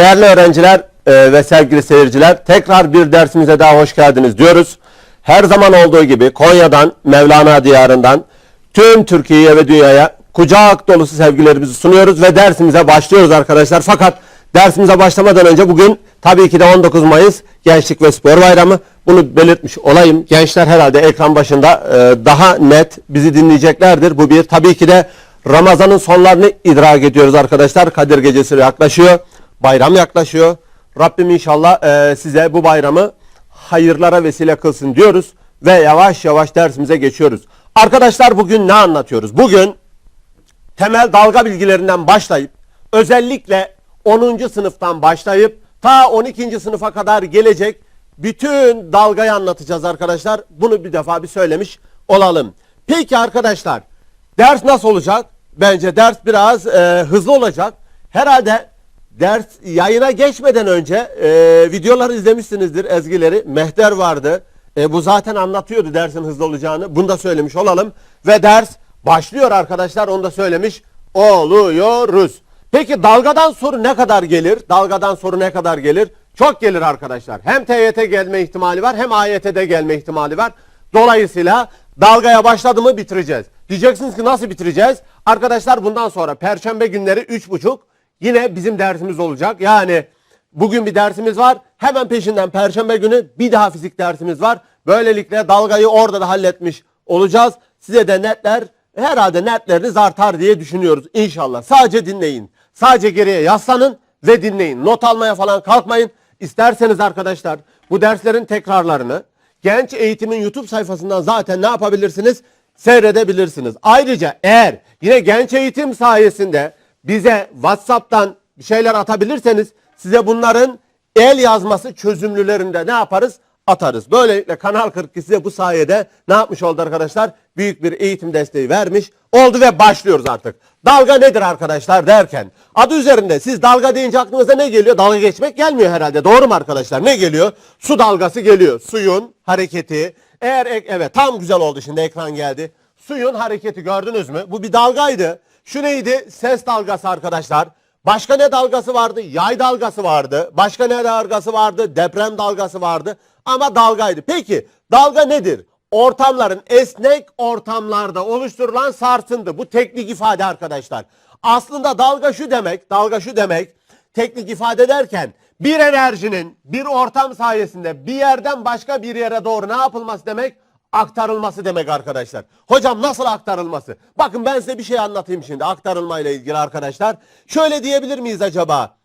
Değerli öğrenciler e, ve sevgili seyirciler tekrar bir dersimize daha hoş geldiniz diyoruz. Her zaman olduğu gibi Konya'dan, Mevlana diyarından tüm Türkiye'ye ve dünyaya kucak dolusu sevgilerimizi sunuyoruz ve dersimize başlıyoruz arkadaşlar. Fakat dersimize başlamadan önce bugün tabii ki de 19 Mayıs Gençlik ve Spor Bayramı. Bunu belirtmiş olayım. Gençler herhalde ekran başında e, daha net bizi dinleyeceklerdir. Bu bir. Tabii ki de Ramazan'ın sonlarını idrak ediyoruz arkadaşlar. Kadir Gecesi yaklaşıyor. Bayram yaklaşıyor. Rabbim inşallah e, size bu bayramı hayırlara vesile kılsın diyoruz ve yavaş yavaş dersimize geçiyoruz. Arkadaşlar bugün ne anlatıyoruz? Bugün temel dalga bilgilerinden başlayıp özellikle 10. sınıftan başlayıp ta 12. sınıfa kadar gelecek bütün dalgayı anlatacağız arkadaşlar. Bunu bir defa bir söylemiş olalım. Peki arkadaşlar ders nasıl olacak? Bence ders biraz e, hızlı olacak. Herhalde ders yayına geçmeden önce e, videoları izlemişsinizdir ezgileri. Mehter vardı. E, bu zaten anlatıyordu dersin hızlı olacağını. Bunu da söylemiş olalım. Ve ders başlıyor arkadaşlar. Onu da söylemiş oluyoruz. Peki dalgadan soru ne kadar gelir? Dalgadan soru ne kadar gelir? Çok gelir arkadaşlar. Hem TYT gelme ihtimali var hem AYT'de gelme ihtimali var. Dolayısıyla dalgaya başladı mı bitireceğiz. Diyeceksiniz ki nasıl bitireceğiz? Arkadaşlar bundan sonra perşembe günleri 3.30 yine bizim dersimiz olacak. Yani bugün bir dersimiz var. Hemen peşinden perşembe günü bir daha fizik dersimiz var. Böylelikle dalgayı orada da halletmiş olacağız. Size de netler herhalde netleriniz artar diye düşünüyoruz inşallah. Sadece dinleyin. Sadece geriye yaslanın ve dinleyin. Not almaya falan kalkmayın. İsterseniz arkadaşlar bu derslerin tekrarlarını Genç Eğitim'in YouTube sayfasından zaten ne yapabilirsiniz? Seyredebilirsiniz. Ayrıca eğer yine Genç Eğitim sayesinde bize WhatsApp'tan bir şeyler atabilirseniz size bunların el yazması çözümlülerinde ne yaparız? Atarız. Böylelikle Kanal 42 size bu sayede ne yapmış oldu arkadaşlar? Büyük bir eğitim desteği vermiş oldu ve başlıyoruz artık. Dalga nedir arkadaşlar derken adı üzerinde siz dalga deyince aklınıza ne geliyor? Dalga geçmek gelmiyor herhalde. Doğru mu arkadaşlar? Ne geliyor? Su dalgası geliyor. Suyun hareketi. Eğer evet tam güzel oldu şimdi ekran geldi. Suyun hareketi gördünüz mü? Bu bir dalgaydı. Şu neydi? Ses dalgası arkadaşlar. Başka ne dalgası vardı? Yay dalgası vardı. Başka ne dalgası vardı? Deprem dalgası vardı. Ama dalgaydı. Peki dalga nedir? Ortamların esnek ortamlarda oluşturulan sarsıntı. Bu teknik ifade arkadaşlar. Aslında dalga şu demek, dalga şu demek. Teknik ifade derken bir enerjinin bir ortam sayesinde bir yerden başka bir yere doğru ne yapılması demek? Aktarılması demek arkadaşlar. Hocam nasıl aktarılması? Bakın ben size bir şey anlatayım şimdi aktarılmayla ilgili arkadaşlar. Şöyle diyebilir miyiz acaba?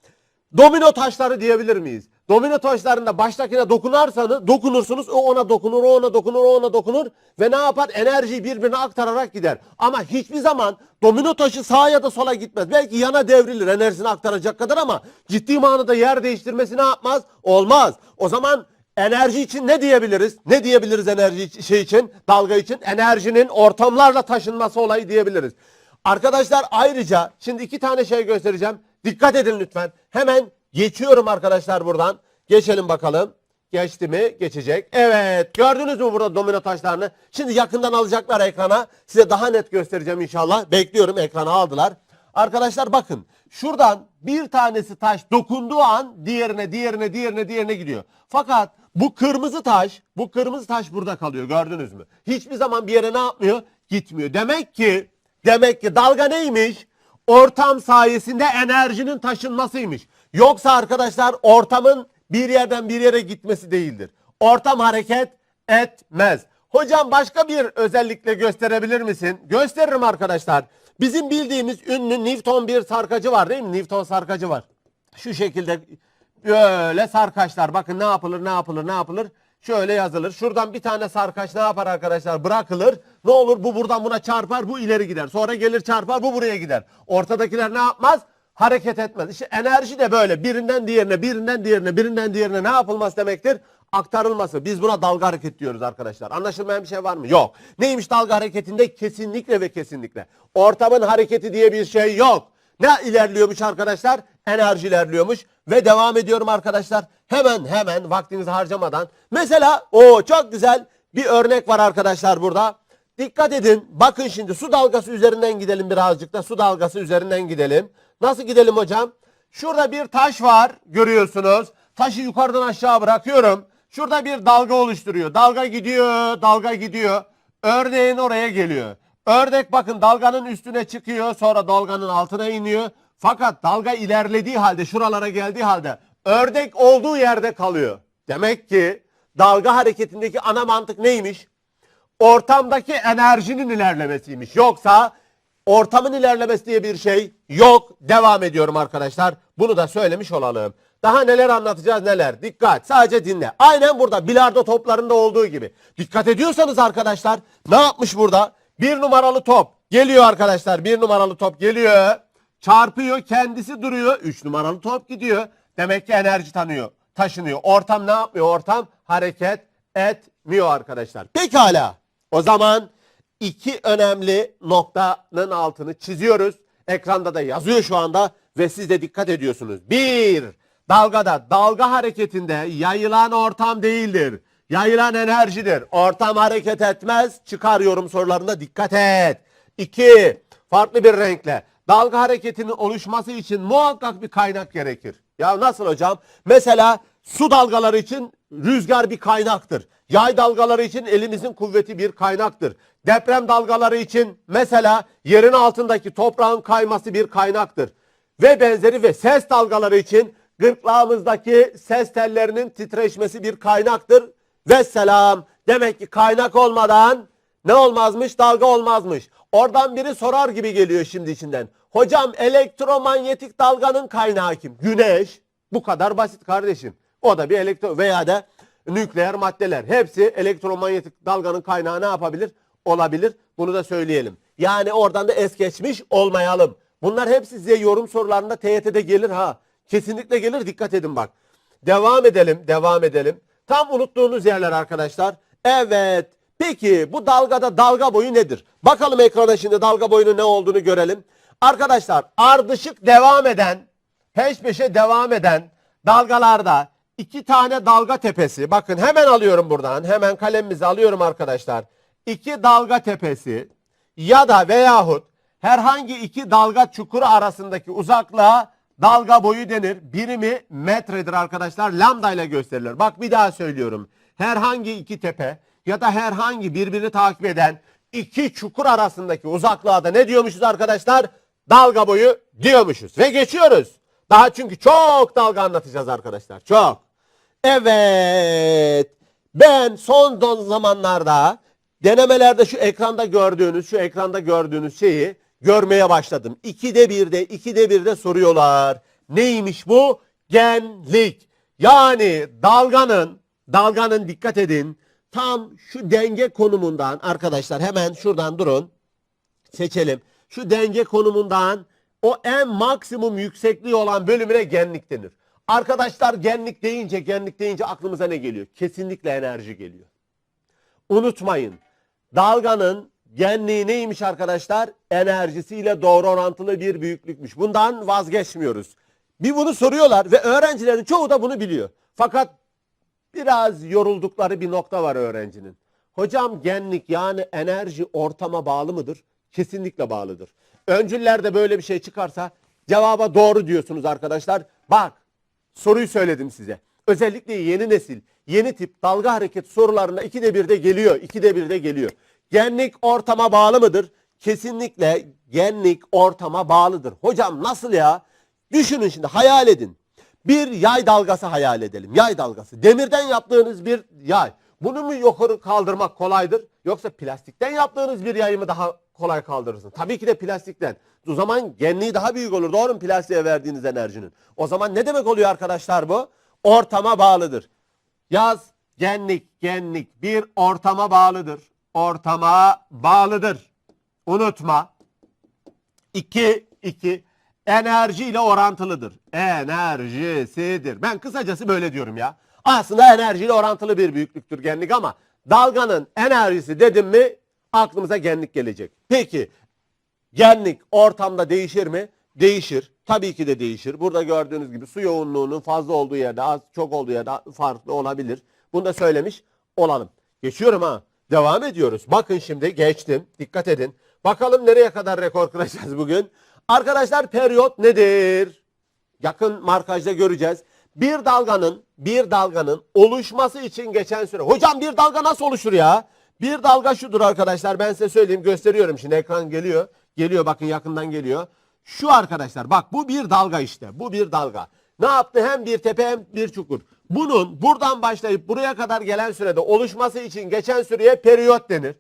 Domino taşları diyebilir miyiz? Domino taşlarında baştakine dokunarsanız dokunursunuz o ona dokunur, o ona dokunur, o ona dokunur ve ne yapar? Enerjiyi birbirine aktararak gider. Ama hiçbir zaman domino taşı sağa ya da sola gitmez. Belki yana devrilir enerjisini aktaracak kadar ama ciddi manada yer değiştirmesi ne yapmaz? Olmaz. O zaman Enerji için ne diyebiliriz? Ne diyebiliriz enerji şey için? Dalga için enerjinin ortamlarla taşınması olayı diyebiliriz. Arkadaşlar ayrıca şimdi iki tane şey göstereceğim. Dikkat edin lütfen. Hemen geçiyorum arkadaşlar buradan. Geçelim bakalım. Geçti mi? Geçecek. Evet. Gördünüz mü burada domino taşlarını? Şimdi yakından alacaklar ekrana. Size daha net göstereceğim inşallah. Bekliyorum ekrana aldılar. Arkadaşlar bakın şuradan bir tanesi taş dokunduğu an diğerine diğerine diğerine diğerine gidiyor. Fakat bu kırmızı taş bu kırmızı taş burada kalıyor gördünüz mü? Hiçbir zaman bir yere ne yapmıyor? Gitmiyor. Demek ki demek ki dalga neymiş? Ortam sayesinde enerjinin taşınmasıymış. Yoksa arkadaşlar ortamın bir yerden bir yere gitmesi değildir. Ortam hareket etmez. Hocam başka bir özellikle gösterebilir misin? Gösteririm arkadaşlar. Bizim bildiğimiz ünlü Newton bir sarkacı var değil mi? Newton sarkacı var. Şu şekilde böyle sarkaçlar. Bakın ne yapılır, ne yapılır, ne yapılır? şöyle yazılır. Şuradan bir tane sarkaç ne yapar arkadaşlar? Bırakılır. Ne olur bu buradan buna çarpar, bu ileri gider. Sonra gelir çarpar, bu buraya gider. Ortadakiler ne yapmaz? Hareket etmez. İşte enerji de böyle birinden diğerine, birinden diğerine, birinden diğerine ne yapılması demektir? Aktarılması. Biz buna dalga hareket diyoruz arkadaşlar. Anlaşılmayan bir şey var mı? Yok. Neymiş dalga hareketinde? Kesinlikle ve kesinlikle. Ortamın hareketi diye bir şey yok. Ne ilerliyormuş arkadaşlar? Enerji ilerliyormuş. Ve devam ediyorum arkadaşlar. Hemen hemen vaktinizi harcamadan. Mesela o çok güzel bir örnek var arkadaşlar burada. Dikkat edin. Bakın şimdi su dalgası üzerinden gidelim birazcık da. Su dalgası üzerinden gidelim. Nasıl gidelim hocam? Şurada bir taş var görüyorsunuz. Taşı yukarıdan aşağı bırakıyorum. Şurada bir dalga oluşturuyor. Dalga gidiyor, dalga gidiyor. Ördeğin oraya geliyor. Ördek bakın dalganın üstüne çıkıyor sonra dalganın altına iniyor. Fakat dalga ilerlediği halde şuralara geldiği halde ördek olduğu yerde kalıyor. Demek ki dalga hareketindeki ana mantık neymiş? Ortamdaki enerjinin ilerlemesiymiş. Yoksa ortamın ilerlemesi diye bir şey yok. Devam ediyorum arkadaşlar. Bunu da söylemiş olalım. Daha neler anlatacağız neler. Dikkat sadece dinle. Aynen burada bilardo toplarında olduğu gibi. Dikkat ediyorsanız arkadaşlar ne yapmış burada? Bir numaralı top geliyor arkadaşlar. Bir numaralı top geliyor. Çarpıyor kendisi duruyor. Üç numaralı top gidiyor. Demek ki enerji tanıyor. Taşınıyor. Ortam ne yapmıyor? Ortam hareket etmiyor arkadaşlar. Pekala. O zaman iki önemli noktanın altını çiziyoruz. Ekranda da yazıyor şu anda ve siz de dikkat ediyorsunuz. Bir, dalgada, dalga hareketinde yayılan ortam değildir. Yayılan enerjidir. Ortam hareket etmez. Çıkar yorum sorularında dikkat et. İki, farklı bir renkle. Dalga hareketinin oluşması için muhakkak bir kaynak gerekir. Ya nasıl hocam? Mesela su dalgaları için rüzgar bir kaynaktır. Yay dalgaları için elimizin kuvveti bir kaynaktır. Deprem dalgaları için mesela yerin altındaki toprağın kayması bir kaynaktır. Ve benzeri ve ses dalgaları için gırtlağımızdaki ses tellerinin titreşmesi bir kaynaktır. Ve selam. Demek ki kaynak olmadan ne olmazmış? Dalga olmazmış. Oradan biri sorar gibi geliyor şimdi içinden. Hocam elektromanyetik dalganın kaynağı kim? Güneş. Bu kadar basit kardeşim. O da bir elektro veya da nükleer maddeler. Hepsi elektromanyetik dalganın kaynağı ne yapabilir? Olabilir. Bunu da söyleyelim. Yani oradan da es geçmiş olmayalım. Bunlar hepsi size yorum sorularında TYT'de gelir ha. Kesinlikle gelir. Dikkat edin bak. Devam edelim. Devam edelim. Tam unuttuğunuz yerler arkadaşlar. Evet. Peki bu dalgada dalga boyu nedir? Bakalım ekrana şimdi dalga boyunun ne olduğunu görelim. Arkadaşlar ardışık devam eden, peş peşe devam eden dalgalarda iki tane dalga tepesi. Bakın hemen alıyorum buradan. Hemen kalemimizi alıyorum arkadaşlar. İki dalga tepesi ya da veyahut herhangi iki dalga çukuru arasındaki uzaklığa dalga boyu denir. Birimi metredir arkadaşlar. Lambda ile gösterilir. Bak bir daha söylüyorum. Herhangi iki tepe ya da herhangi birbirini takip eden iki çukur arasındaki uzaklığa da ne diyormuşuz arkadaşlar? Dalga boyu diyormuşuz. Ve geçiyoruz. Daha çünkü çok dalga anlatacağız arkadaşlar. Çok. Evet. Ben son zamanlarda denemelerde şu ekranda gördüğünüz, şu ekranda gördüğünüz şeyi görmeye başladım. İkide birde, ikide birde soruyorlar. Neymiş bu? Genlik. Yani dalganın, dalganın dikkat edin. Tam şu denge konumundan arkadaşlar hemen şuradan durun. Seçelim. Şu denge konumundan o en maksimum yüksekliği olan bölümüne genlik denir. Arkadaşlar genlik deyince genlik deyince aklımıza ne geliyor? Kesinlikle enerji geliyor. Unutmayın. Dalganın genliği neymiş arkadaşlar? Enerjisiyle doğru orantılı bir büyüklükmüş. Bundan vazgeçmiyoruz. Bir bunu soruyorlar ve öğrencilerin çoğu da bunu biliyor. Fakat biraz yoruldukları bir nokta var öğrencinin. Hocam genlik yani enerji ortama bağlı mıdır? Kesinlikle bağlıdır. Öncüllerde böyle bir şey çıkarsa cevaba doğru diyorsunuz arkadaşlar. Bak soruyu söyledim size. Özellikle yeni nesil, yeni tip dalga hareketi sorularında ikide birde geliyor. ikide birde geliyor. Genlik ortama bağlı mıdır? Kesinlikle genlik ortama bağlıdır. Hocam nasıl ya? Düşünün şimdi hayal edin. Bir yay dalgası hayal edelim. Yay dalgası. Demirden yaptığınız bir yay. Bunu mu yukarı kaldırmak kolaydır? Yoksa plastikten yaptığınız bir yayı mı daha kolay kaldırırsın? Tabii ki de plastikten. O zaman genliği daha büyük olur. Doğru mu plastiğe verdiğiniz enerjinin? O zaman ne demek oluyor arkadaşlar bu? Ortama bağlıdır. Yaz Genlik, genlik bir ortama bağlıdır. Ortama bağlıdır. Unutma. 2 2 enerji ile orantılıdır. Enerjisidir. Ben kısacası böyle diyorum ya. Aslında enerjiyle orantılı bir büyüklüktür genlik ama dalganın enerjisi dedim mi aklımıza genlik gelecek. Peki genlik ortamda değişir mi? Değişir. Tabii ki de değişir. Burada gördüğünüz gibi su yoğunluğunun fazla olduğu yerde, az çok olduğu yerde farklı olabilir. Bunu da söylemiş olalım. Geçiyorum ha. Devam ediyoruz. Bakın şimdi geçtim. Dikkat edin. Bakalım nereye kadar rekor kıracağız bugün. Arkadaşlar periyot nedir? Yakın markajda göreceğiz. Bir dalganın bir dalganın oluşması için geçen süre. Hocam bir dalga nasıl oluşur ya? Bir dalga şudur arkadaşlar. Ben size söyleyeyim gösteriyorum. Şimdi ekran geliyor. Geliyor bakın yakından geliyor. Şu arkadaşlar bak bu bir dalga işte. Bu bir dalga. Ne yaptı? Hem bir tepe hem bir çukur. Bunun buradan başlayıp buraya kadar gelen sürede oluşması için geçen süreye periyot denir.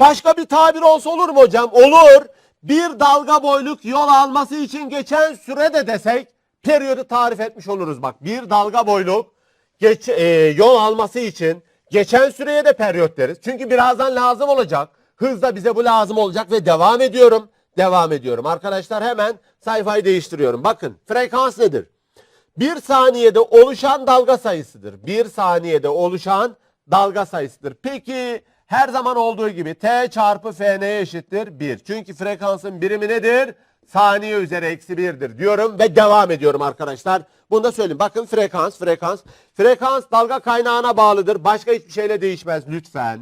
Başka bir tabir olsa olur mu hocam? Olur. Bir dalga boyluk yol alması için geçen süre de desek periyodu tarif etmiş oluruz. Bak bir dalga boyluk geç, e, yol alması için geçen süreye de periyot deriz. Çünkü birazdan lazım olacak. Hızla bize bu lazım olacak ve devam ediyorum. Devam ediyorum. Arkadaşlar hemen sayfayı değiştiriyorum. Bakın frekans nedir? Bir saniyede oluşan dalga sayısıdır. Bir saniyede oluşan dalga sayısıdır. Peki her zaman olduğu gibi T çarpı Fn eşittir 1. Çünkü frekansın birimi nedir? Saniye üzeri eksi 1'dir diyorum ve devam ediyorum arkadaşlar. Bunu da söyleyeyim. Bakın frekans, frekans. Frekans dalga kaynağına bağlıdır. Başka hiçbir şeyle değişmez lütfen.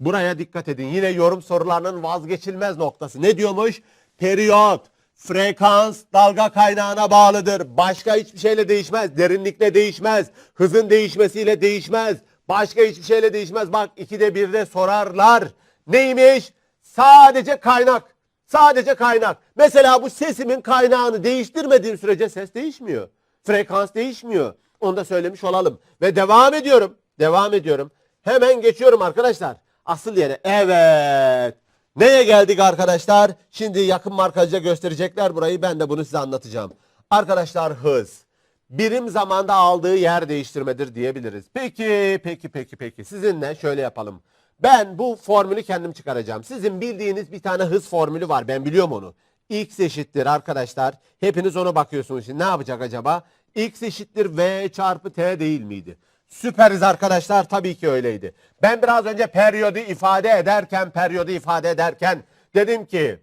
Buraya dikkat edin. Yine yorum sorularının vazgeçilmez noktası. Ne diyormuş? Periyot, frekans dalga kaynağına bağlıdır. Başka hiçbir şeyle değişmez. Derinlikle değişmez. Hızın değişmesiyle değişmez. Başka hiçbir şeyle değişmez. Bak ikide birde sorarlar. Neymiş? Sadece kaynak. Sadece kaynak. Mesela bu sesimin kaynağını değiştirmediğim sürece ses değişmiyor. Frekans değişmiyor. Onu da söylemiş olalım. Ve devam ediyorum. Devam ediyorum. Hemen geçiyorum arkadaşlar. Asıl yere. Evet. Neye geldik arkadaşlar? Şimdi yakın markajda gösterecekler burayı. Ben de bunu size anlatacağım. Arkadaşlar hız. Birim zamanda aldığı yer değiştirmedir diyebiliriz. Peki, peki, peki, peki. Sizinle şöyle yapalım. Ben bu formülü kendim çıkaracağım. Sizin bildiğiniz bir tane hız formülü var. Ben biliyorum onu. X eşittir arkadaşlar. Hepiniz ona bakıyorsunuz. Şimdi ne yapacak acaba? X eşittir V çarpı T değil miydi? Süperiz arkadaşlar. Tabii ki öyleydi. Ben biraz önce periyodu ifade ederken, periyodu ifade ederken dedim ki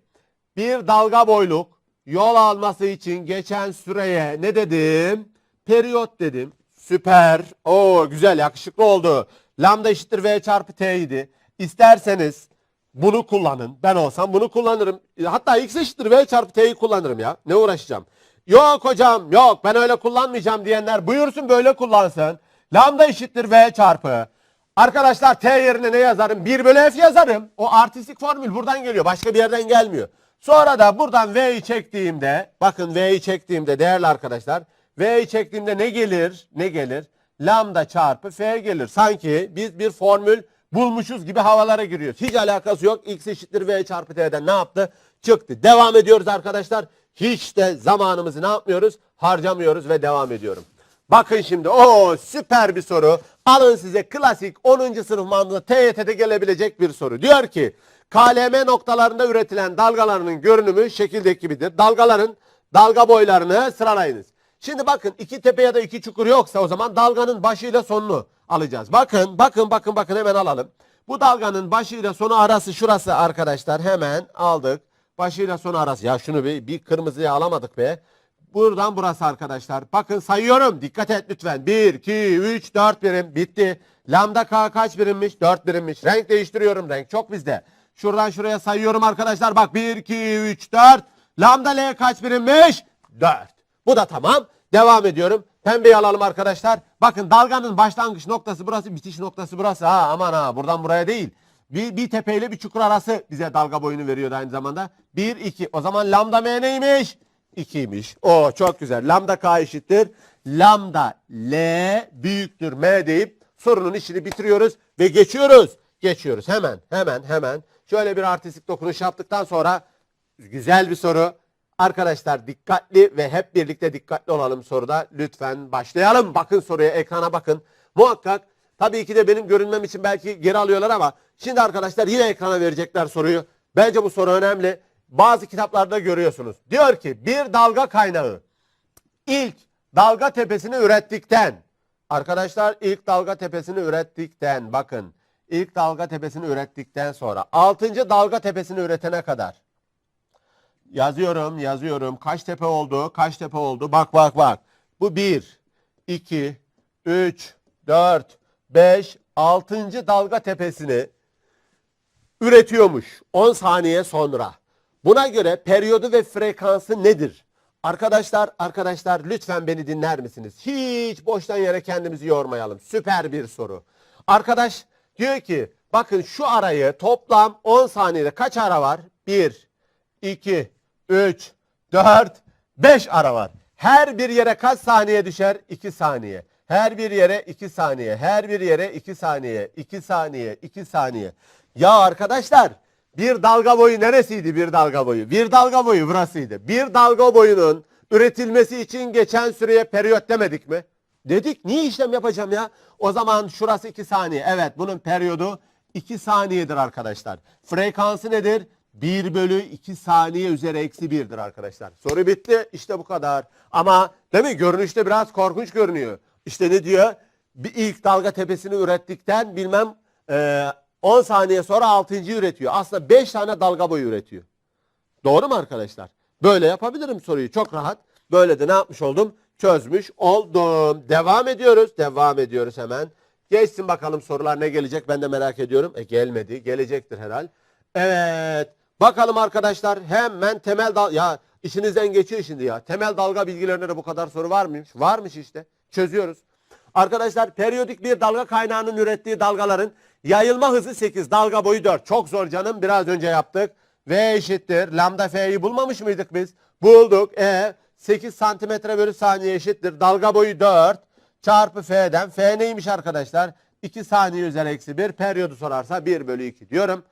bir dalga boyluk yol alması için geçen süreye ne dedim? Periyot dedim. Süper. Oo güzel yakışıklı oldu. Lambda eşittir V çarpı T idi. İsterseniz bunu kullanın. Ben olsam bunu kullanırım. Hatta X eşittir V çarpı T'yi kullanırım ya. Ne uğraşacağım? Yok hocam yok ben öyle kullanmayacağım diyenler buyursun böyle kullansın. Lambda eşittir V çarpı. Arkadaşlar T yerine ne yazarım? 1 bölü F yazarım. O artistik formül buradan geliyor. Başka bir yerden gelmiyor. Sonra da buradan V'yi çektiğimde bakın V'yi çektiğimde değerli arkadaşlar V'yi çektiğimde ne gelir? Ne gelir? Lambda çarpı F gelir. Sanki biz bir formül bulmuşuz gibi havalara giriyoruz. Hiç alakası yok. X eşittir V çarpı T'den ne yaptı? Çıktı. Devam ediyoruz arkadaşlar. Hiç de zamanımızı ne yapmıyoruz? Harcamıyoruz ve devam ediyorum. Bakın şimdi o süper bir soru. Alın size klasik 10. sınıf mantığında TYT'de gelebilecek bir soru. Diyor ki KLM noktalarında üretilen dalgalarının görünümü şekildeki gibidir. Dalgaların dalga boylarını sıralayınız. Şimdi bakın iki tepe ya da iki çukur yoksa o zaman dalganın başıyla sonunu alacağız. Bakın bakın bakın bakın hemen alalım. Bu dalganın başıyla sonu arası şurası arkadaşlar hemen aldık. Başıyla sonu arası. Ya şunu bir, bir kırmızıya alamadık be. Buradan burası arkadaşlar. Bakın sayıyorum. Dikkat et lütfen. 1, 2, 3, 4 birim. Bitti. Lambda K kaç birimmiş? 4 birimmiş. Renk değiştiriyorum. Renk çok bizde. Şuradan şuraya sayıyorum arkadaşlar. Bak 1, 2, 3, 4. Lambda L kaç birimmiş? 4. Bu da tamam. Devam ediyorum. Pembeyi alalım arkadaşlar. Bakın dalganın başlangıç noktası burası, bitiş noktası burası. Ha aman ha buradan buraya değil. Bir, bir tepeyle bir çukur arası bize dalga boyunu veriyordu aynı zamanda. 1, 2. O zaman lambda M neymiş? 2'ymiş. O çok güzel. Lambda K eşittir. Lambda L büyüktür M deyip sorunun işini bitiriyoruz ve geçiyoruz. Geçiyoruz hemen hemen hemen. Şöyle bir artistik dokunuş yaptıktan sonra güzel bir soru. Arkadaşlar dikkatli ve hep birlikte dikkatli olalım soruda. Lütfen başlayalım. Bakın soruya ekrana bakın. Muhakkak Tabii ki de benim görünmem için belki geri alıyorlar ama şimdi arkadaşlar yine ekrana verecekler soruyu. Bence bu soru önemli. Bazı kitaplarda görüyorsunuz. Diyor ki bir dalga kaynağı ilk dalga tepesini ürettikten arkadaşlar ilk dalga tepesini ürettikten bakın ilk dalga tepesini ürettikten sonra 6. dalga tepesini üretene kadar yazıyorum yazıyorum kaç tepe oldu kaç tepe oldu bak bak bak bu 1 2 3 4 5 6. dalga tepesini üretiyormuş 10 saniye sonra. Buna göre periyodu ve frekansı nedir? Arkadaşlar, arkadaşlar lütfen beni dinler misiniz? Hiç boştan yere kendimizi yormayalım. Süper bir soru. Arkadaş diyor ki bakın şu arayı toplam 10 saniyede kaç ara var? 1, 2, 3, 4, 5 ara var. Her bir yere kaç saniye düşer? 2 saniye. Her bir yere 2 saniye. Her bir yere 2 saniye. 2 saniye. 2 saniye. Ya arkadaşlar bir dalga boyu neresiydi bir dalga boyu? Bir dalga boyu burasıydı. Bir dalga boyunun üretilmesi için geçen süreye periyot demedik mi? Dedik niye işlem yapacağım ya? O zaman şurası 2 saniye. Evet bunun periyodu 2 saniyedir arkadaşlar. Frekansı nedir? 1 bölü 2 saniye üzeri eksi 1'dir arkadaşlar. Soru bitti. İşte bu kadar. Ama değil mi? Görünüşte biraz korkunç görünüyor. İşte ne diyor? Bir ilk dalga tepesini ürettikten bilmem e, 10 saniye sonra 6. üretiyor. Aslında 5 tane dalga boyu üretiyor. Doğru mu arkadaşlar? Böyle yapabilirim soruyu çok rahat. Böyle de ne yapmış oldum? Çözmüş oldum. Devam ediyoruz. Devam ediyoruz hemen. Geçsin bakalım sorular ne gelecek ben de merak ediyorum. E gelmedi. Gelecektir herhal. Evet. Bakalım arkadaşlar hemen temel dal ya işinizden geçiyor şimdi ya. Temel dalga bilgilerinde de bu kadar soru var mıymış? Varmış işte. Çözüyoruz. Arkadaşlar periyodik bir dalga kaynağının ürettiği dalgaların yayılma hızı 8, dalga boyu 4. Çok zor canım. Biraz önce yaptık. V eşittir. Lambda F'yi bulmamış mıydık biz? Bulduk. E 8 santimetre bölü saniye eşittir. Dalga boyu 4 çarpı F'den. F neymiş arkadaşlar? 2 saniye üzeri eksi 1. Periyodu sorarsa 1 bölü 2 diyorum.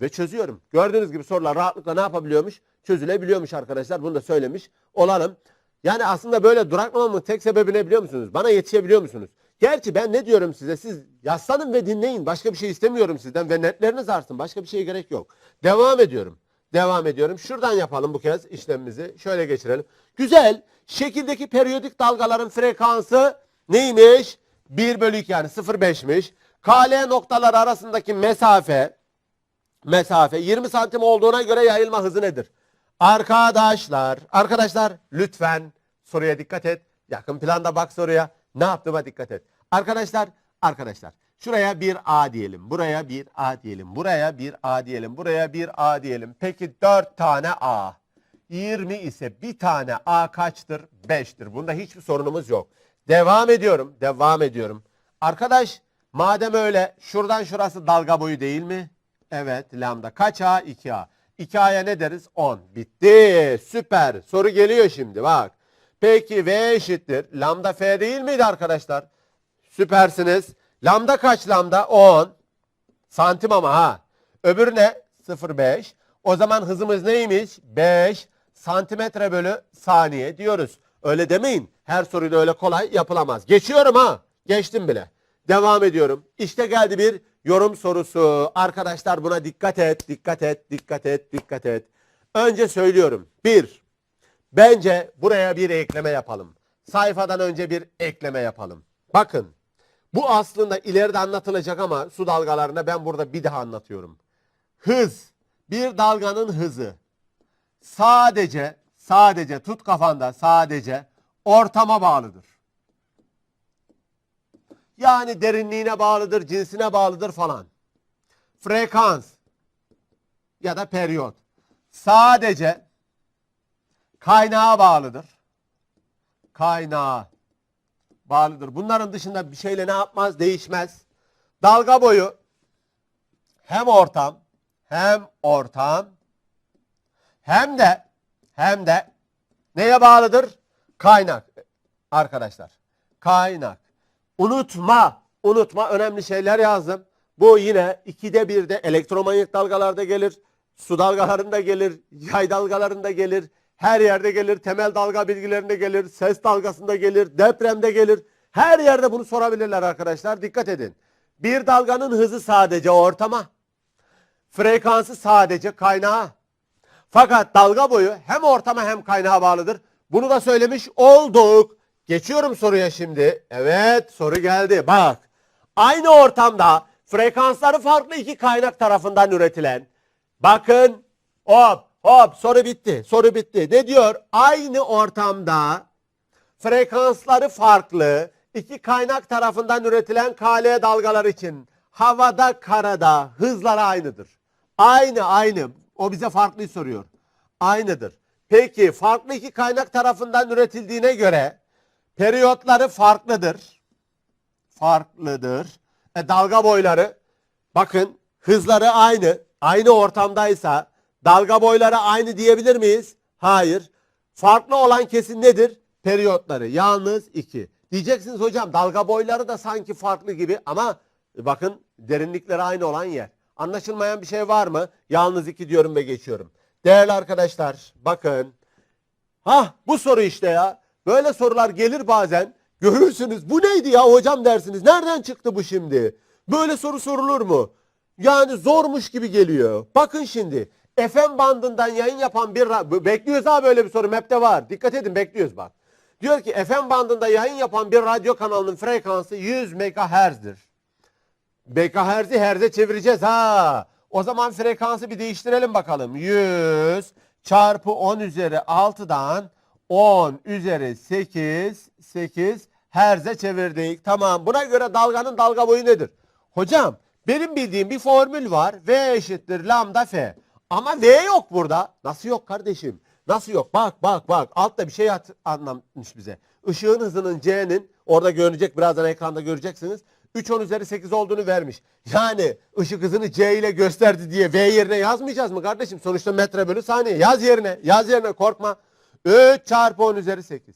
Ve çözüyorum. Gördüğünüz gibi sorular rahatlıkla ne yapabiliyormuş? Çözülebiliyormuş arkadaşlar. Bunu da söylemiş olalım. Yani aslında böyle duraklamamın tek sebebi ne biliyor musunuz? Bana yetişebiliyor musunuz? Gerçi ben ne diyorum size? Siz yaslanın ve dinleyin. Başka bir şey istemiyorum sizden ve netleriniz artsın. Başka bir şeye gerek yok. Devam ediyorum. Devam ediyorum. Şuradan yapalım bu kez işlemimizi. Şöyle geçirelim. Güzel. Şekildeki periyodik dalgaların frekansı neymiş? 1 bölü 2 yani 0,5'miş. KL noktalar arasındaki mesafe mesafe 20 santim olduğuna göre yayılma hızı nedir? Arkadaşlar, arkadaşlar lütfen soruya dikkat et. Yakın planda bak soruya. Ne yaptığıma dikkat et. Arkadaşlar, arkadaşlar şuraya bir A diyelim. Buraya bir A diyelim. Buraya bir A diyelim. Buraya bir A diyelim. Peki 4 tane A. 20 ise bir tane A kaçtır? 5'tir. Bunda hiçbir sorunumuz yok. Devam ediyorum. Devam ediyorum. Arkadaş madem öyle şuradan şurası dalga boyu değil mi? Evet lambda. Kaç A? 2A. 2A'ya ne deriz? 10. Bitti. Süper. Soru geliyor şimdi bak. Peki V eşittir. Lambda F değil miydi arkadaşlar? Süpersiniz. Lambda kaç lambda? 10. Santim ama ha. Öbürü ne? 0,5. O zaman hızımız neymiş? 5 santimetre bölü saniye diyoruz. Öyle demeyin. Her soruyu da öyle kolay yapılamaz. Geçiyorum ha. Geçtim bile. Devam ediyorum. İşte geldi bir yorum sorusu. Arkadaşlar buna dikkat et, dikkat et, dikkat et, dikkat et. Önce söylüyorum. Bir, bence buraya bir ekleme yapalım. Sayfadan önce bir ekleme yapalım. Bakın, bu aslında ileride anlatılacak ama su dalgalarında ben burada bir daha anlatıyorum. Hız, bir dalganın hızı sadece, sadece tut kafanda sadece ortama bağlıdır. Yani derinliğine bağlıdır, cinsine bağlıdır falan. Frekans ya da periyot sadece kaynağa bağlıdır. Kaynağa bağlıdır. Bunların dışında bir şeyle ne yapmaz? Değişmez. Dalga boyu hem ortam hem ortam hem de hem de neye bağlıdır? Kaynak. Arkadaşlar. Kaynak. Unutma, unutma önemli şeyler yazdım. Bu yine ikide bir de elektromanyetik dalgalarda gelir, su dalgalarında gelir, yay dalgalarında gelir, her yerde gelir, temel dalga bilgilerinde gelir, ses dalgasında gelir, depremde gelir. Her yerde bunu sorabilirler arkadaşlar. Dikkat edin. Bir dalganın hızı sadece ortama. Frekansı sadece kaynağa. Fakat dalga boyu hem ortama hem kaynağa bağlıdır. Bunu da söylemiş olduk. Geçiyorum soruya şimdi. Evet soru geldi. Bak. Aynı ortamda frekansları farklı iki kaynak tarafından üretilen. Bakın. Hop hop soru bitti. Soru bitti. Ne diyor? Aynı ortamda frekansları farklı iki kaynak tarafından üretilen KL dalgalar için havada karada hızları aynıdır. Aynı aynı. O bize farklıyı soruyor. Aynıdır. Peki farklı iki kaynak tarafından üretildiğine göre periyotları farklıdır. Farklıdır. E, dalga boyları bakın hızları aynı. Aynı ortamdaysa dalga boyları aynı diyebilir miyiz? Hayır. Farklı olan kesin nedir? Periyotları. Yalnız iki. Diyeceksiniz hocam dalga boyları da sanki farklı gibi ama bakın derinlikleri aynı olan yer. Anlaşılmayan bir şey var mı? Yalnız iki diyorum ve geçiyorum. Değerli arkadaşlar bakın. Ha bu soru işte ya. Böyle sorular gelir bazen. Görürsünüz bu neydi ya hocam dersiniz. Nereden çıktı bu şimdi? Böyle soru sorulur mu? Yani zormuş gibi geliyor. Bakın şimdi. FM bandından yayın yapan bir... Bekliyoruz ha böyle bir soru. Map'te var. Dikkat edin bekliyoruz bak. Diyor ki FM bandında yayın yapan bir radyo kanalının frekansı 100 MHz'dir. MHz'i herze çevireceğiz ha. O zaman frekansı bir değiştirelim bakalım. 100 çarpı 10 üzeri 6'dan 10 üzeri 8 8 herze çevirdik. Tamam buna göre dalganın dalga boyu nedir? Hocam benim bildiğim bir formül var. V eşittir lambda f. Ama V yok burada. Nasıl yok kardeşim? Nasıl yok? Bak bak bak. Altta bir şey at- anlatmış bize. Işığın hızının C'nin orada görünecek birazdan ekranda göreceksiniz. 3 10 üzeri 8 olduğunu vermiş. Yani ışık hızını C ile gösterdi diye V yerine yazmayacağız mı kardeşim? Sonuçta metre bölü saniye. Yaz yerine. Yaz yerine korkma. 3 çarpı 10 üzeri 8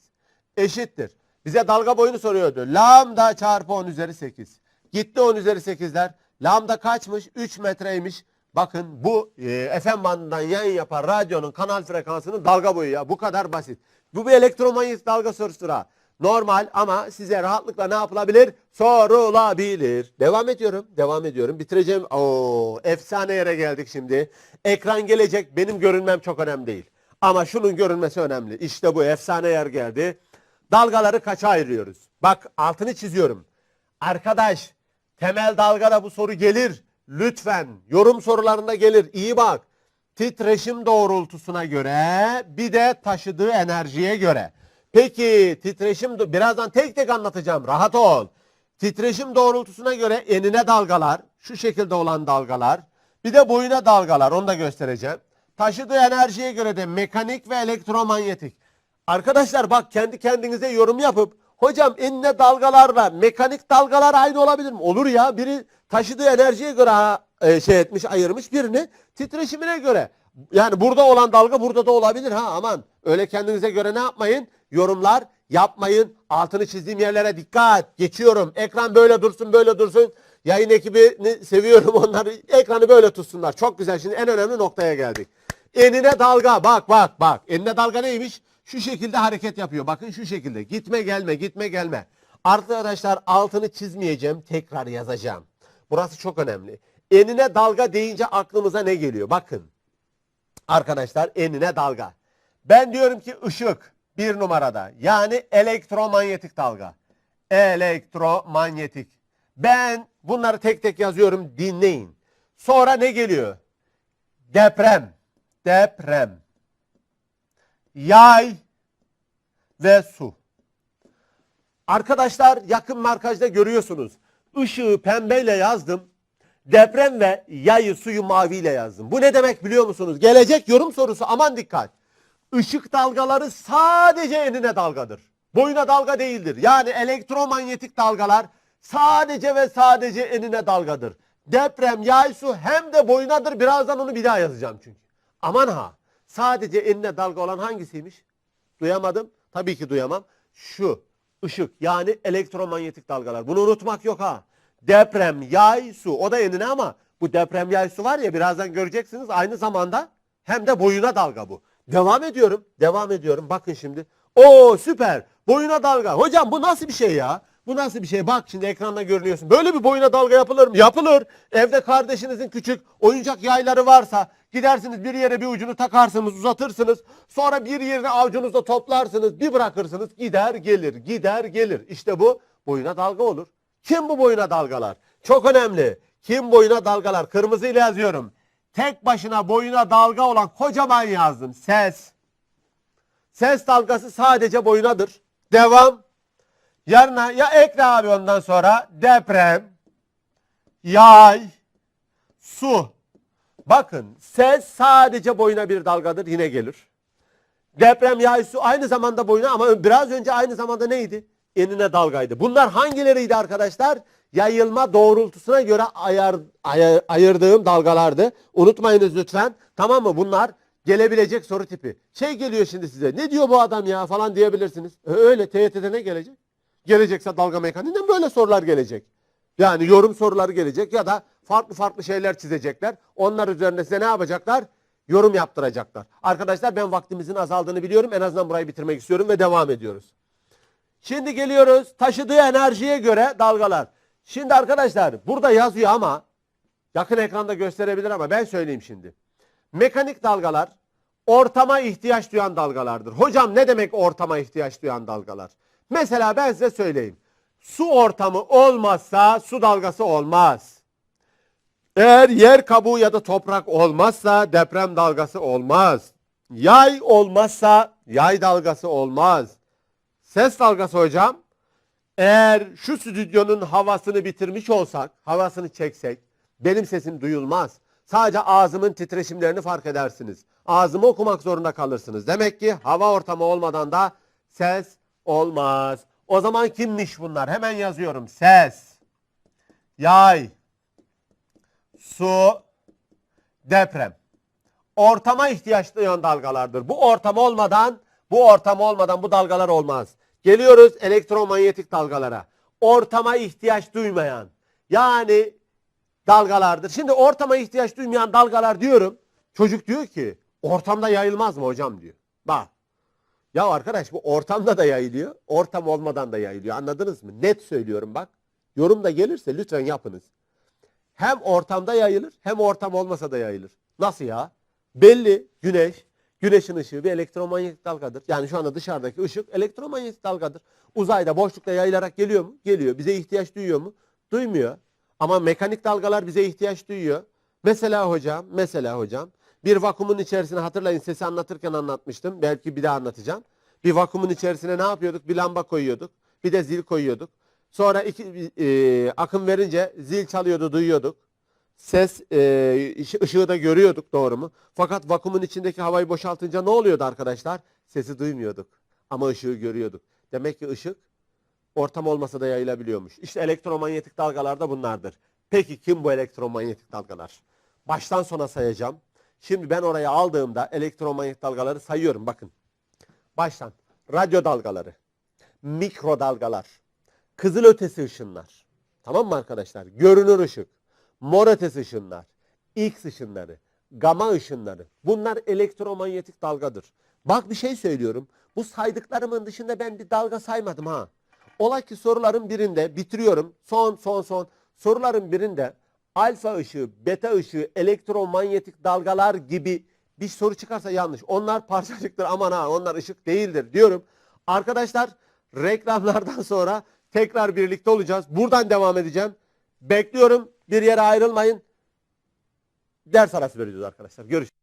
eşittir. Bize dalga boyunu soruyordu. Lambda çarpı 10 üzeri 8. Gitti 10 üzeri 8'ler. Lambda kaçmış? 3 metreymiş. Bakın bu e, FM bandından yayın yapan radyonun kanal frekansının dalga boyu ya. Bu kadar basit. Bu bir elektromanyetik dalga sorusudur ha. Normal ama size rahatlıkla ne yapılabilir? Sorulabilir. Devam ediyorum. Devam ediyorum. Bitireceğim. Oo, efsane yere geldik şimdi. Ekran gelecek. Benim görünmem çok önemli değil. Ama şunun görünmesi önemli. İşte bu efsane yer geldi. Dalgaları kaça ayırıyoruz? Bak altını çiziyorum. Arkadaş temel dalgada bu soru gelir. Lütfen yorum sorularında gelir. İyi bak. Titreşim doğrultusuna göre bir de taşıdığı enerjiye göre. Peki titreşim birazdan tek tek anlatacağım. Rahat ol. Titreşim doğrultusuna göre enine dalgalar, şu şekilde olan dalgalar, bir de boyuna dalgalar onu da göstereceğim. Taşıdığı enerjiye göre de mekanik ve elektromanyetik. Arkadaşlar bak kendi kendinize yorum yapıp hocam enine dalgalarla mekanik dalgalar aynı olabilir mi? Olur ya biri taşıdığı enerjiye göre e, şey etmiş ayırmış birini titreşimine göre. Yani burada olan dalga burada da olabilir ha aman. Öyle kendinize göre ne yapmayın? Yorumlar yapmayın. Altını çizdiğim yerlere dikkat. Geçiyorum. Ekran böyle dursun böyle dursun. Yayın ekibini seviyorum onları. Ekranı böyle tutsunlar. Çok güzel. Şimdi en önemli noktaya geldik. Enine dalga. Bak bak bak. Enine dalga neymiş? Şu şekilde hareket yapıyor. Bakın şu şekilde. Gitme gelme gitme gelme. Arkadaşlar altını çizmeyeceğim. Tekrar yazacağım. Burası çok önemli. Enine dalga deyince aklımıza ne geliyor? Bakın. Arkadaşlar enine dalga. Ben diyorum ki ışık bir numarada. Yani elektromanyetik dalga. Elektromanyetik. Ben bunları tek tek yazıyorum dinleyin. Sonra ne geliyor? Deprem. Deprem. Yay ve su. Arkadaşlar yakın markajda görüyorsunuz. Işığı pembeyle yazdım. Deprem ve yayı suyu maviyle yazdım. Bu ne demek biliyor musunuz? Gelecek yorum sorusu aman dikkat. Işık dalgaları sadece enine dalgadır. Boyuna dalga değildir. Yani elektromanyetik dalgalar sadece ve sadece enine dalgadır. Deprem, yay, su hem de boyunadır. Birazdan onu bir daha yazacağım çünkü. Aman ha. Sadece enine dalga olan hangisiymiş? Duyamadım. Tabii ki duyamam. Şu ışık yani elektromanyetik dalgalar. Bunu unutmak yok ha. Deprem, yay, su. O da enine ama bu deprem, yay, su var ya birazdan göreceksiniz. Aynı zamanda hem de boyuna dalga bu. Devam ediyorum. Devam ediyorum. Bakın şimdi. Oo süper. Boyuna dalga. Hocam bu nasıl bir şey ya? Bu nasıl bir şey? Bak şimdi ekranda görünüyorsun. Böyle bir boyuna dalga yapılır mı? Yapılır. Evde kardeşinizin küçük oyuncak yayları varsa gidersiniz bir yere bir ucunu takarsınız, uzatırsınız. Sonra bir yerini avucunuzda toplarsınız, bir bırakırsınız. Gider gelir, gider gelir. İşte bu boyuna dalga olur. Kim bu boyuna dalgalar? Çok önemli. Kim boyuna dalgalar? Kırmızıyla yazıyorum. Tek başına boyuna dalga olan kocaman yazdım. Ses. Ses dalgası sadece boyunadır. Devam. Yarına ya ekle abi ondan sonra deprem, yay, su. Bakın ses sadece boyuna bir dalgadır yine gelir. Deprem, yay, su aynı zamanda boyuna ama biraz önce aynı zamanda neydi? Enine dalgaydı. Bunlar hangileriydi arkadaşlar? Yayılma doğrultusuna göre ayar, ayar- ayırdığım dalgalardı. Unutmayınız lütfen. Tamam mı? Bunlar gelebilecek soru tipi. Şey geliyor şimdi size. Ne diyor bu adam ya falan diyebilirsiniz. Öyle TYT'de ne gelecek? Gelecekse dalga mekaniğinden böyle sorular gelecek. Yani yorum soruları gelecek ya da farklı farklı şeyler çizecekler. Onlar üzerine size ne yapacaklar? Yorum yaptıracaklar. Arkadaşlar ben vaktimizin azaldığını biliyorum. En azından burayı bitirmek istiyorum ve devam ediyoruz. Şimdi geliyoruz taşıdığı enerjiye göre dalgalar. Şimdi arkadaşlar burada yazıyor ama yakın ekranda gösterebilir ama ben söyleyeyim şimdi. Mekanik dalgalar ortama ihtiyaç duyan dalgalardır. Hocam ne demek ortama ihtiyaç duyan dalgalar? Mesela ben size söyleyeyim. Su ortamı olmazsa su dalgası olmaz. Eğer yer kabuğu ya da toprak olmazsa deprem dalgası olmaz. Yay olmazsa yay dalgası olmaz. Ses dalgası hocam. Eğer şu stüdyonun havasını bitirmiş olsak, havasını çeksek benim sesim duyulmaz. Sadece ağzımın titreşimlerini fark edersiniz. Ağzımı okumak zorunda kalırsınız. Demek ki hava ortamı olmadan da ses olmaz. O zaman kimmiş bunlar? Hemen yazıyorum. Ses, yay, su, deprem. Ortama ihtiyaç duyan dalgalardır. Bu ortam olmadan, bu ortam olmadan bu dalgalar olmaz. Geliyoruz elektromanyetik dalgalara. Ortama ihtiyaç duymayan. Yani dalgalardır. Şimdi ortama ihtiyaç duymayan dalgalar diyorum. Çocuk diyor ki ortamda yayılmaz mı hocam diyor. Bak. Ya arkadaş bu ortamda da yayılıyor. Ortam olmadan da yayılıyor. Anladınız mı? Net söylüyorum bak. Yorum da gelirse lütfen yapınız. Hem ortamda yayılır hem ortam olmasa da yayılır. Nasıl ya? Belli güneş, güneşin ışığı bir elektromanyetik dalgadır. Yani şu anda dışarıdaki ışık elektromanyetik dalgadır. Uzayda boşlukta yayılarak geliyor mu? Geliyor. Bize ihtiyaç duyuyor mu? Duymuyor. Ama mekanik dalgalar bize ihtiyaç duyuyor. Mesela hocam, mesela hocam bir vakumun içerisine hatırlayın sesi anlatırken anlatmıştım. Belki bir daha anlatacağım. Bir vakumun içerisine ne yapıyorduk? Bir lamba koyuyorduk. Bir de zil koyuyorduk. Sonra iki, e, akım verince zil çalıyordu, duyuyorduk. Ses e, ışı- ışığı da görüyorduk doğru mu? Fakat vakumun içindeki havayı boşaltınca ne oluyordu arkadaşlar? Sesi duymuyorduk ama ışığı görüyorduk. Demek ki ışık ortam olmasa da yayılabiliyormuş. İşte elektromanyetik dalgalar da bunlardır. Peki kim bu elektromanyetik dalgalar? Baştan sona sayacağım. Şimdi ben oraya aldığımda elektromanyetik dalgaları sayıyorum bakın. Baştan radyo dalgaları, mikro dalgalar, kızılötesi ışınlar. Tamam mı arkadaşlar? Görünür ışık, mor ötesi ışınlar, X ışınları, gama ışınları. Bunlar elektromanyetik dalgadır. Bak bir şey söylüyorum. Bu saydıklarımın dışında ben bir dalga saymadım ha. Ola ki soruların birinde bitiriyorum. Son son son. Soruların birinde alfa ışığı, beta ışığı, elektromanyetik dalgalar gibi bir soru çıkarsa yanlış. Onlar parçacıktır aman ha onlar ışık değildir diyorum. Arkadaşlar reklamlardan sonra tekrar birlikte olacağız. Buradan devam edeceğim. Bekliyorum. Bir yere ayrılmayın. Ders arası vereceğiz arkadaşlar. Görüşürüz.